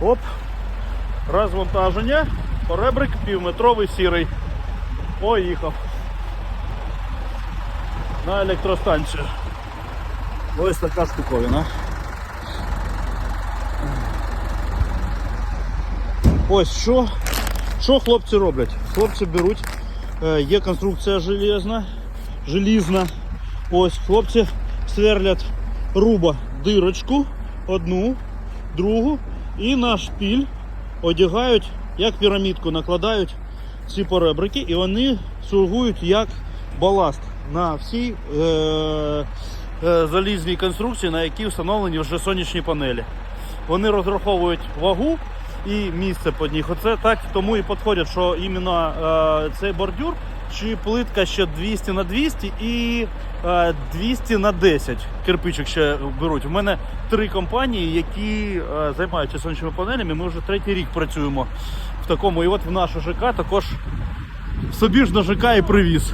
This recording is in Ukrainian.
Оп. Розвантаження. Поребрик півметровий сірий. Поїхав. На електростанцію. Ось така штуковина. Ось що, що хлопці роблять? Хлопці беруть, е, є конструкція железна, желізна. Ось хлопці сверлять руба дирочку, одну, другу, і на шпіль одягають, як пірамідку, накладають ці поребрики, і вони слугують як баласт на всій е, е, залізній конструкції, на якій встановлені вже сонячні панелі. Вони розраховують вагу і місце під них. Оце так тому і підходять, що іменно е, цей бордюр чи плитка ще 200 на 200 і е, 200 на 10 кирпичок ще беруть. У мене три компанії, які е, займаються сонячними панелями. Ми вже третій рік працюємо в такому. І от в нашу ЖК також собі ж на ЖК і привіз.